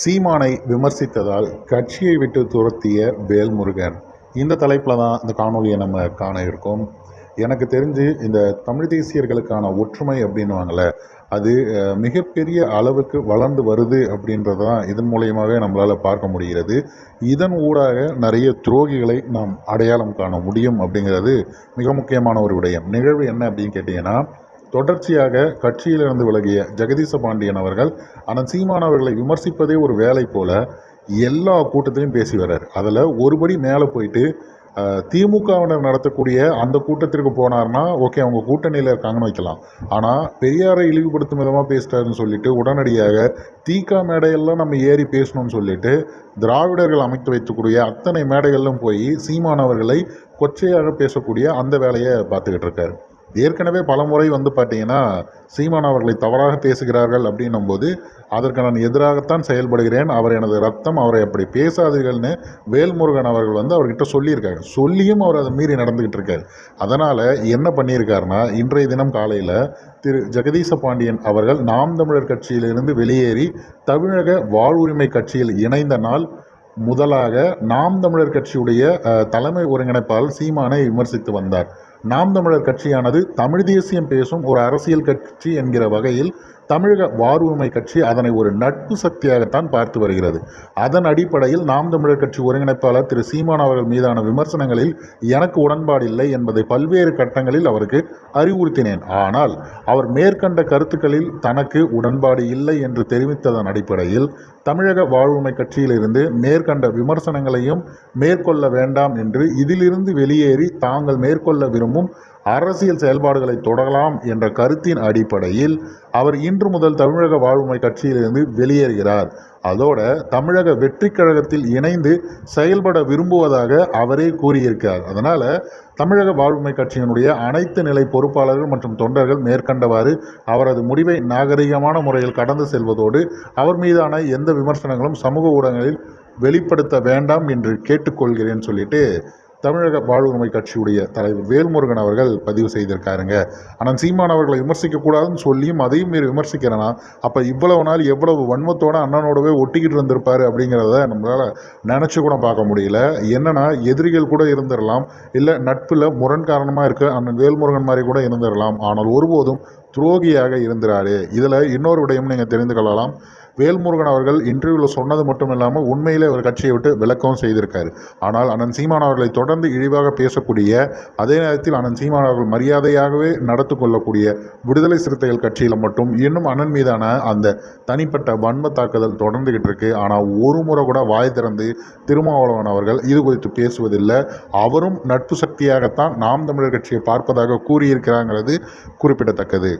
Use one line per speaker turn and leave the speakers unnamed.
சீமானை விமர்சித்ததால் கட்சியை விட்டு துரத்திய வேல்முருகன். இந்த தலைப்பில் தான் இந்த காணொலியை நம்ம காண இருக்கோம். எனக்கு தெரிஞ்சு இந்த தமிழ் தேசியர்களுக்கான ஒற்றுமை அப்படின்னுவாங்கள்ல அது மிகப்பெரிய அளவுக்கு வளர்ந்து வருது அப்படின்றது தான் இதன் மூலியமாகவே நம்மளால் பார்க்க முடிகிறது. இதன் ஊடாக நிறைய துரோகிகளை நாம் அடையாளம் காண முடியும் அப்படிங்கிறது மிக முக்கியமான ஒரு விடயம். நிகழ்வு என்ன அப்படின்னு கேட்டிங்கன்னா தொடர்ச்சியாக கட்சியிலிருந்து விலகிய ஜெகதீச பாண்டியன் அவர்கள் ஆனால் சீமான் அவர்களை விமர்சிப்பதே ஒரு வேலை போல எல்லா கூட்டத்திலையும் பேசி வர்றார். அதில் ஒருபடி மேலே போயிட்டு திமுகவினர் நடத்தக்கூடிய அந்த கூட்டத்திற்கு போனார்னா ஓகே அவங்க கூட்டணியில் இருக்காங்கன்னு வைக்கலாம். ஆனால் பெரியாரை இழிவுபடுத்தும் விதமாக பேசிட்டாருன்னு சொல்லிட்டு உடனடியாக தீகா மேடையெல்லாம் நம்ம ஏறி பேசணும்னு சொல்லிட்டு திராவிடர்கள் அமைத்து வைக்கக்கூடிய அத்தனை மேடைகளிலும் போய் சீமானவர்களை கொச்சையாக பேசக்கூடிய அந்த வேலையை பார்த்துக்கிட்டு இருக்காரு. ஏற்கனவே பலமுறை வந்து பார்த்தீங்கன்னா சீமான் அவர்களை தவறாக பேசுகிறார்கள் அப்படின்னும் போது அதற்கு நான் எதிராகத்தான் செயல்படுகிறேன் அவர் எனது ரத்தம் அவரை அப்படி பேசாதீர்கள்னு வேல்முருகன் அவர்கள் வந்து அவர்கிட்ட சொல்லியிருக்காங்க சொல்லியும் அவர் அதை மீறி நடந்துக்கிட்டு இருக்காரு. அதனால் என்ன பண்ணியிருக்காருன்னா இன்றைய தினம் காலையில் திரு ஜெகதீச பாண்டியன் அவர்கள் நாம் தமிழர் கட்சியிலிருந்து வெளியேறி தமிழக வாழ்வுரிமை கட்சியில் இணைந்த நாள் முதலாக நாம் தமிழர் கட்சியுடைய தலைமை ஒருங்கிணைப்பாளர் சீமானை விமர்சித்து வந்தார். நாம் தமிழர் கட்சியானது தமிழ் தேசியம் பேசும் ஒரு அரசியல் கட்சி என்கிற வகையில் தமிழக வார்வுரிமை கட்சி அதனை ஒரு நட்பு சக்தியாகத்தான் பார்த்து வருகிறது. அதன் அடிப்படையில் நாம் தமிழர் கட்சி ஒருங்கிணைப்பாளர் திரு சீமான் அவர்கள் மீதான விமர்சனங்களில் எனக்கு உடன்பாடு இல்லை என்பதை பல்வேறு கட்டங்களில் அவருக்கு அறிவுறுத்தினேன். ஆனால் அவர் மேற்கண்ட கருத்துக்களில் தனக்கு உடன்பாடு இல்லை என்று தெரிவித்ததன் அடிப்படையில் தமிழக வாழ்வுமை கட்சியிலிருந்து மேற்கண்ட விமர்சனங்களையும் மேற்கொள்ள வேண்டாம் என்று இதிலிருந்து வெளியேறி தாங்கள் மேற்கொள்ள விரும்பும் அரசியல் செயல்பாடுகளை தொடரலாம் என்ற கருத்தின் அடிப்படையில் அவர் இன்று முதல் தமிழக வாழ்வுமை கட்சியிலிருந்து வெளியேறுகிறார். அதோட தமிழக வெற்றி கழகத்தில் இணைந்து செயல்பட விரும்புவதாக அவரே கூறியிருக்கிறார். அதனால் தமிழக வாழ்வுமை கட்சியினுடைய அனைத்து நிலை பொறுப்பாளர்கள் மற்றும் தொண்டர்கள் மேற்கண்டவாறு அவரது முடிவை நாகரிகமான முறையில் கடந்து செல்வதோடு அவர் மீதான எந்த விமர்சனங்களும் சமூக ஊடகங்களில் வெளிப்படுத்த வேண்டாம் என்று கேட்டுக்கொள்கிறேன் சொல்லிட்டு தமிழக வாழ்வுரிமை கட்சியுடைய தலைவர் வேல்முருகன் அவர்கள் பதிவு செய்திருக்காருங்க. ஆனால் சீமான் அவர்களை விமர்சிக்கக்கூடாதுன்னு சொல்லியும் அதையும் மீறி விமர்சிக்கிறேன்னா அப்போ இவ்வளவு நாள் எவ்வளவு வன்மத்தோட அண்ணனோடவே ஒட்டிக்கிட்டு இருந்திருப்பாரு அப்படிங்கிறத நம்மளால் நினச்சி கூட பார்க்க முடியல. என்னன்னா எதிரிகள் கூட இருந்துடலாம் இல்லை நட்பில் முரண் காரணமாக இருக்க அண்ணன் வேல்முருகன் மாதிரி கூட இருந்துடலாம் ஆனால் ஒருபோதும் துரோகியாக இருந்திராரு இதில் இன்னொரு விடயம் நீங்கள் தெரிந்து கொள்ளலாம். வேல்முருகன் அவர்கள் இன்டர்வியூவில் சொன்னது மட்டும் இல்லாமல் உண்மையிலே அவர் கட்சியை விட்டு விளக்கவும் செய்திருக்காரு. ஆனால் அண்ணன் சீமான் அவர்களை தொடர்ந்து இழிவாக பேசக்கூடிய அதே நேரத்தில் அண்ணன் சீமான் அவர்கள் மரியாதையாகவே நடத்து கொள்ளக்கூடிய விடுதலை சிறுத்தைகள் கட்சியில் மட்டும் இன்னும் அண்ணன் மீதான அந்த தனிப்பட்ட வன்ம தாக்குதல் தொடர்ந்துகிட்டு இருக்கு. ஆனால் ஒரு முறை கூட வாய் திறந்து திருமாவளவன் அவர்கள் இது குறித்து பேசுவதில்லை. அவரும் நட்பு சக்தியாகத்தான் நாம் தமிழர் கட்சியை பார்ப்பதாக கூறியிருக்கிறாங்கிறது குறிப்பிடத்தக்கது.